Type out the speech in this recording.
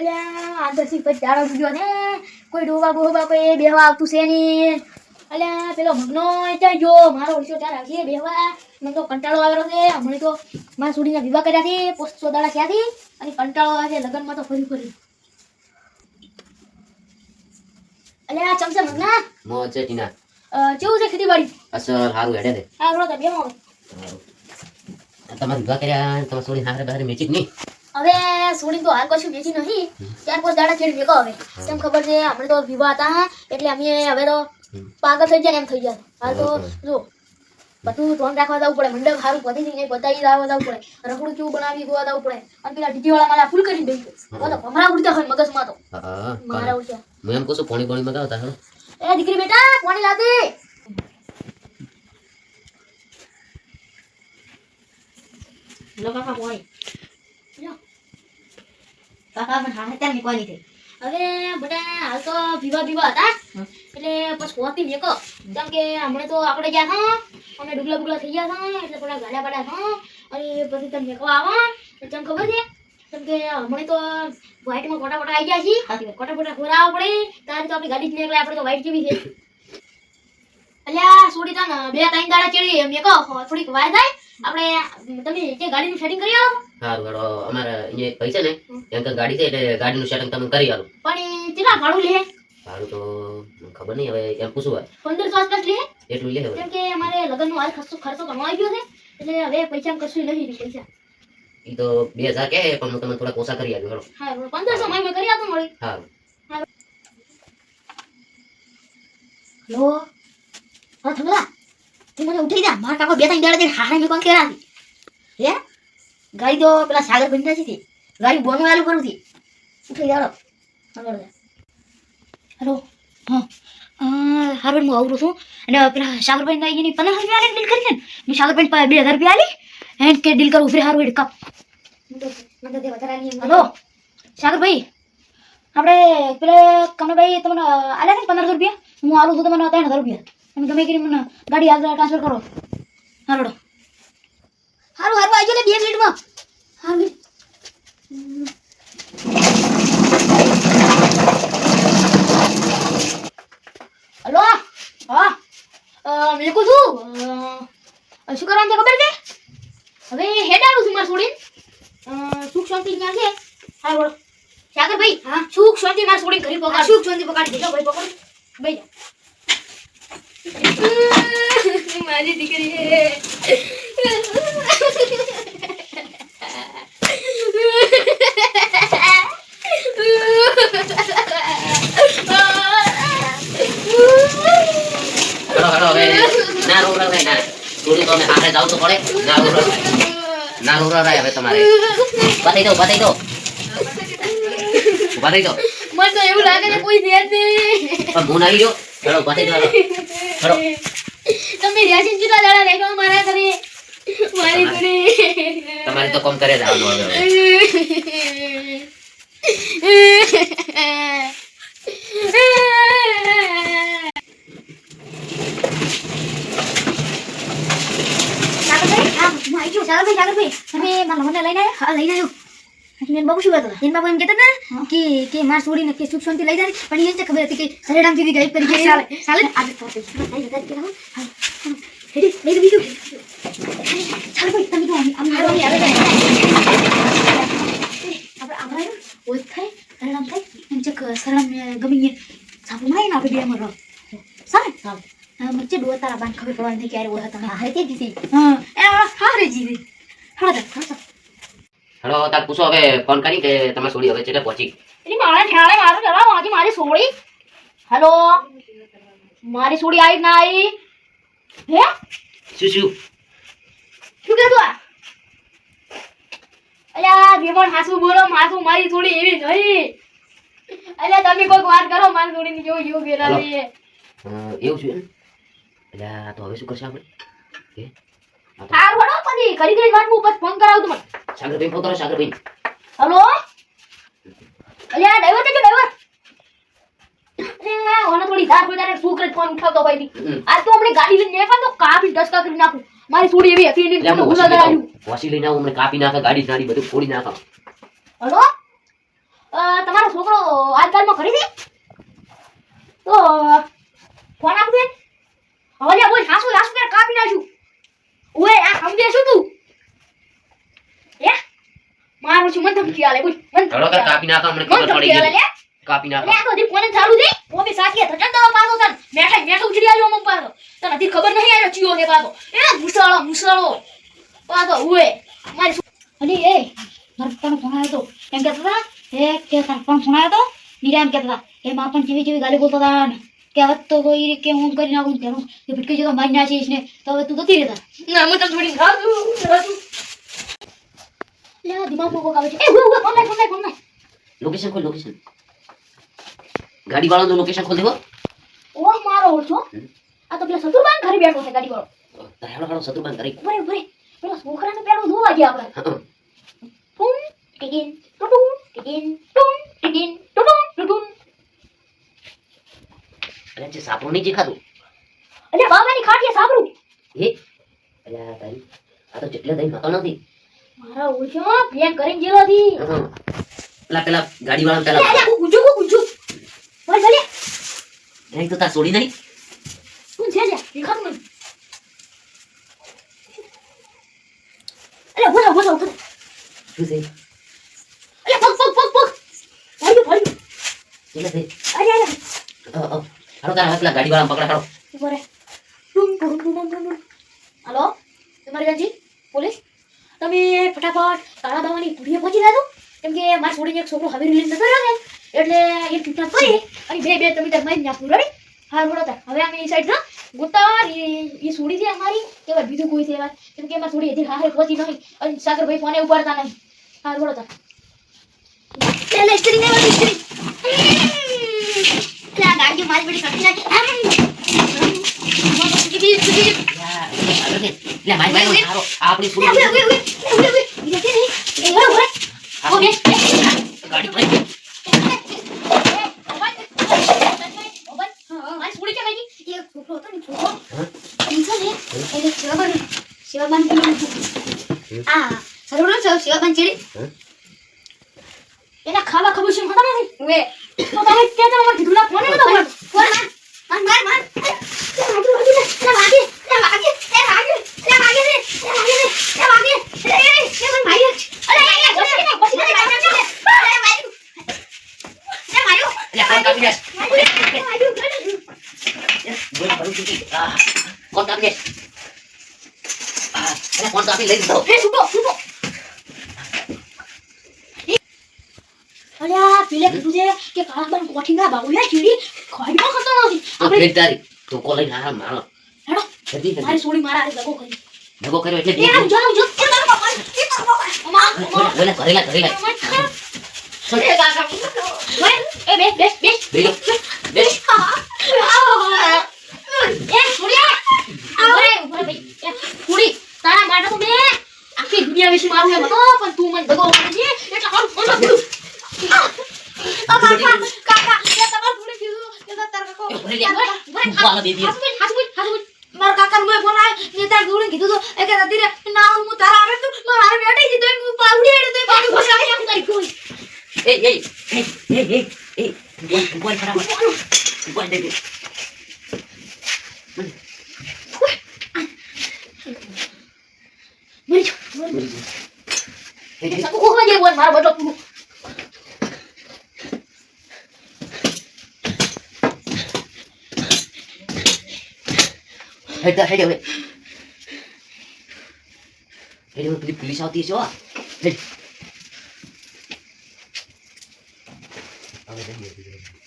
અલ્યા આ પછી દાડો બીજો ને કોઈ ડોબા બોબા કોઈ બેહવા આવતું છે નહીં. અલ્યા પેલો મગનો ત્યાં જો મારો ઓળશો ત્યાં રાખીએ બેહવા. મને તો કંટાળો આવેલો છે. હમણાં તો મારા છોડીના વિવાહ કર્યા છે પોસ્ટસો દાડા થયાથી અને કંટાળો આવે છે લગ્નમાં તો ફરી ફરી. અલ્યા ચમચા મગના? મોજ છે ટીના. કેવું છે ખેતીવાડી? અસર સારું હેડે દે હા રોતા બેહો હવે. તમારે વિવાહ કર્યા તમારે સોળી હારે બહાર મેચિક નહીં? હવે સુણી તો હાલ કશું વેચી નહીં. ચાર પાંચ દાડા ચેડ ભેગો હવે. તેમ ખબર છે? આપણે તો વિવાહ હતા એટલે અમે હવે તો પાગલ થઈ જાય એમ થઈ જાય હાલ તો જો બધું ધોન રાખવા જવું પડે. મંડપ સારું પતી જઈને બતાવી લાવવા જવું પડે. રખડું કેવું બનાવી ગોવા જવું પડે. અને પેલા ડીજી વાળા મારા ફૂલ કરી દઈ બોલો ભમરા ઉડતા હોય મગજમાં તો. મારા ઉડતા. હું એમ કહું છું પોણી પોણી મગાવતા હે એ દીકરી બેટા પાણી લાવી લો કાકા પાણી કાકા પણ હા ત્યાં મૂકવાની થઈ હવે બધા હાલ તો ભીવા ભીવા હતા. એટલે પછી હોતી મેકો કેમ કે હમણાં તો આપણે ગયા હતા. અમે ડુગલા ડુગલા થઈ ગયા હતા. એટલે પેલા ગાડા બાડા હતા. અને પછી તમે મેકો આવો. તમને ખબર છે? કેમ કે હમણાં તો વ્હાઈટમાં કોટા કોટા આવી ગયા છે સાચી વાત. કોટા કોટા ખોરા પડે. તારે તો આપણી ગાડી જ નીકળે. આપણે તો વ્હાઈટ જેવી છે? અલ્યા સોડી તાન બે ત્રણ દાડા ચડી મેકો થોડીક વાર થાય. આપણે તમે જે ગાડીનું સેટિંગ કરી આવો. સારું હેડો અમારે અહીંયા છે ને એમ કે ગાડી છે એટલે ગાડીનું સેટિંગ તમે કરી આવો પણ કેટલા ભાડું લે? ભાડું તો ખબર નહીં હવે એમ પૂછવું હોય પંદરસો આસપાસ લે. એટલું લે કેમ કે અમારે લગ્નનો હાલ ખર્ચો ખર્ચો ઘણો આવી ગયો છે એટલે હવે પૈસા કશું નથી પૈસા એ તો બે હજાર કે પણ હું તમને થોડા ઓછા કરી આવ્યો હેડો હા પંદરસો માં મેં કરી આપો મળી. સારું હેલો. હા થમલા તું મને ઉઠી જા. મારા કાકો બે ત્રણ દાડા જઈને હારે મેં કોણ કેરા હે? ગાડી તો પેલા સાગર બંધા છે ગાડી બોનું આલું કરું થી ઉઠી જાડો આગળ હેલો. હા. હારું હું આવરું છું. અને પેલા સાગરભાઈ ના એની પંદર રૂપિયા આલીને ડીલ કરી છે મેં સાગરભાઈ બે હજાર રૂપિયા આલી એન્ડ કે ડીલ કરું ફ્રી હારું કાપ હલો. સાગરભાઈ આપણે પેલા કમલભાઈ તમને આલ્યા ને પંદરસો રૂપિયા? હું આલું છું તમને ત્રણ હજાર રૂપિયા. તમે ગમે કરી મને ગાડી આગળ ટ્રાન્સફર કરો. હારોડો હારું હારું આવી જાય બે મિનિટમાં. હારું હલો? હા? મેં કહું છું? શું કરવાનું છે ખબર છે? હવે હેડ આવું છું મારે છોડીને. સુખ શાંતિ ક્યાં છે? હા બોલો. સાગર ભાઈ હા? સુખ શાંતિ મારે છોડીને ઘરે પકડ સુખ શાંતિ પકડી દેજો ભાઈ પકડ ભાઈ મારી દીકરી ના રોરા ના. થોડું તો અમે હારે જાવ તો પડે. ના રડાય ના રોડ રડાય હવે તમારે. બતાઈ દો બતાઈ દો બતાઈ દો મને તો એવું લાગે છે કોઈ દે નહીં. પણ હું આવી ગયો. ચલો બતાઈ દો તમે રેશન ચૂલા દાડા રહેવા મારા ઘરે? મારી ઘરે. તમારે તો કોમ કરે જ આવવાનું હવે. તમે મારા લગ્નને લઈને લઈને આવ્યો. બેન બાબુ શું કહેતો બેન બાબુ એમ કહેતા હતા કે કે માર છોડીને કે સુખ શાંતિ લઈ જાય પણ એને ખબર હતી કે સરેડામ સુધી ગઈ કરી ચાલે ચાલે આજે તો હેડી લઈ દો બીજું ચાલ ભાઈ તમે તો આમ આમ આવે આવે આપણે આમરા ઓય થાય સરેડામ થાય એમ ચક સરેડામ ગમી સાપુ મારી આપણે બે મરો સાલે સાલે મચ્ચે ડો તારા બાન ખબર પડવાની ક્યારે ઓળખા તમે હા તે જીતી હા એ હારે જીવી હળો હળો હેડો તાર પૂછો હવે ફોન કરી કે તમે સોડી હવે ચેટલે પહોંચી. એટલે મારા ઠેલાણે મારું ચલાવો આજે મારી સોળી હેલો? મારી સોડી આવી ના આવી? હે? શું શું? શું કહેતું આ? અલ્યા બેમણ હાસુ બોલો માસુ મારી થોડી એવી નહીં અલ્યા તમે કોઈક વાત કરો મારી સોળીની જેવું જેવું ગેરાવી લઈએ એવું છે અલ્યા તો હવે શું કરશે આપણે? કે આ વડો પછી કરી કરી વાત હું પછી ફોન કરાવું તું સાગરભાઈ ફોન કરો સાગરભાઈ હલો? અલ્યા ડ્રાઈવર છે ડ્રાઈવર? અરે ઓને થોડી ધાર કોઈ તારે શું કરે ફોન ઉઠાવતો ભાઈ. આજ તો હમણાં ગાડી લઈને નીકળ્યા તો કાપી ડસકા કરી નાખું. મારી છોડી એવી હતી એટલે એની આપણે ગુના વોશી લઈને આવું. હમણાં કાપી નાખા ગાડી નાડી બધું ફોડી નાખા. હલો? તમારો છોકરો મોબાઈલમાં કરી દે તો ફોન આપું હવે બોલ હાસુ હાસુ કાપી નાખું ઓએ આ સમજે શું તું? હે? મારું છું મન ધમકી આલે બોલ મન હળો કર કાપી નાખો અમને ખબર પડી ગઈ. લે. કાપી નાખો. અરે આ તો ફોન જ ચાલુ છે ઓ બી સાચી તો ચંદા પાસો તન મેઠા મેઠા ઉછળી આવ્યો મમ પાસો તને હજી ખબર નહીં આવ્યો ચિયો છે પાસો એ મુસાળો મુસાળો. પાસો ઉએ મારી અલી એ મારા ફોન આવ્યો તો. એમ કહેતા હતા એ કે તારા ફોન આવ્યો તો? નીરા એમ કહેતા હતા એ માં પણ જેવી જેવી ગાલી બોલતા હતા કે હવે તો કોઈ રીતે કે હું કરી નાખું તેનું. કે ભટકી જતો મારી નાખીશ ને. તો હવે તું જતી રહેતા. ના મને તો થોડી રાતું લે દિમાગમાં કોક આવે છે. એ લાય ફોન લાય ફોન લાય લોકેશન ખોલ લોકેશન ગાડી વાળાનું લોકેશન ખોલ દેવો ઓ મારો ઓળખો. આ તો પેલા સતુરબાન ઘરે બેઠો છે ગાડી વાળો હેડો હેડો શત્રુબાન કરી ઉભરે ઉભરે પેલા છોકરાને પેલું ધોવા ગયા આપણે. હા ટુમ ટીકીન ટુટુમ ટીકીન ટુમ ટીકીન ટુટુમ ટુટુમ. અરે જે સાપરું નહીં ખાધું અલ્યા બાબાની ખાટીએ સાબરું એ અલ્યા તારી આ તો જેટલે દહીં ખાતો નથી. મારા ઓળખ્યો પ્લેન કરીને જેલો હા. પેલા પેલા ગાડી વાળા પેલા ગુ ગુજુ બોલ ચાલે નહીં તો તાર છોડી નહીં. તું છે લ્યા દેખાતું નથી. અલ્યા બોલો બોલો બોલો શું છે? અલ્યા પગ પગ પગ પગ. ભાઈ ભાઈ એટલે છે? અરે અરે. અ, અ. હાલો તારા પેલા ગાડી વાળા પકડા હાલો ઉભરે ટુમ ટુમ ટુમ ટુમ ટુમ હલો ઇમરજન્સી પોલીસ તમે ફટાફટ કાળા બાવાની પુડીએ પહોંચી જાજો. કેમ કે મારા છોડીને એક છોકરો હવે રિલીઝ નતો રહ્યો ને એટલે એ કિડનેપ કરી અને બે બે તમે તાર મારી નાખું રેડી? હા બોલો હવે અમે એ સાઈડ ના ગુતાર એ છોડી છે અમારી. કે બીજું કોઈ છે એવા કેમ કે એમાં છોડી હજી હારે પહોંચી નહીં અને સાગરભાઈ ફોને ઉપાડતા નહીં. હા બોલો તા લે લે સ્ત્રી ને સ્ત્રી. લે ગાડી મારી બડી કાઢી નાખી. આપણી ઉભે, ઉભે, છોડી ઉભે, ઉભે, ઉભે. બીજા છે નહીં. એ ઉભે, ઉભે. હા, ઉભે. ગાડી પડી ગઈ. મારી છોડી છે ભાઈજી. એ છોકરો હતો ને, છોકરો. છે ને, એને શિવાબાન- શિવાબાન. આ, સરોવરનો છે, શિવાબાન. હા? એના ખાવા ખબર છે ખબર નથી નતો કર્યો. ફોન માર માર માર માર લે વાગે લે વાગે લે વાગે લે વાગે લે વાગે લે લે વાગે લે વાગે લે લે મને માર્યો અરે અરે પછી ને પછી ને માર્યો લે માર્યો લે માર્યો લે, ફોન કાપી દે. માર્યો બોલ, ભરું છું કે. આ, ફોન કાપી દે. આ, અરે, ફોન કાપી લઈ લીધો. હે છૂટો છૂટો અલ્યા પેલે કીધું છે કે કાળાબાન કોઠીના બાબુલા ચીડી ખાડીમાં ખતો નથી આપણે તારી. તું કોલ હાલ મારો. હેડો જલ્દી, જલ્દી. મારી સોડી મારા હારે દગો કરી ભેગો કર્યો એટલે એ. જાવ જો એ તારો બાપા એ તારો બાપા અમા અમા બોલે, બોલે, ઘરે લા, ઘરે લા. એ કાકા એ બે બે બે બેજો. બે. એ સોડિયા ઓરે ઓરે ભાઈ એ સોડી તારા માટે તો બે આખી દુનિયા વિશે મારું એમ હતો પણ તું મને દગો કરે છે એટલે હારું ફોન કરું કાકા કાકા એ તમાર ફોન કીધું કે તાર કાકો એ. વાલા બેબી. મારા કાકા મને ફોન આવ્યો ને તાર દોડીને કીધું તો એ કે દાદી રે ના હું તારા આવે તો મારા હારે બેઠી હતી તો હું પાવડી હેડે તો પાણી ઘોસાડી આમ તારી કોઈ એ, એ, એ, એ, એ, એ. બોલ, બોલ, ફટાફટ. બોલ, દે, દે. મરી જો બોલ, બોલ. એ, એ. સકુ કોકમાં જે બોલ મારો બટલો પૂરો હેડ, હેડ, હવે. હેડ, હવે પેલી પોલીસ આવતી છે. હેડ. હવે જઈએ.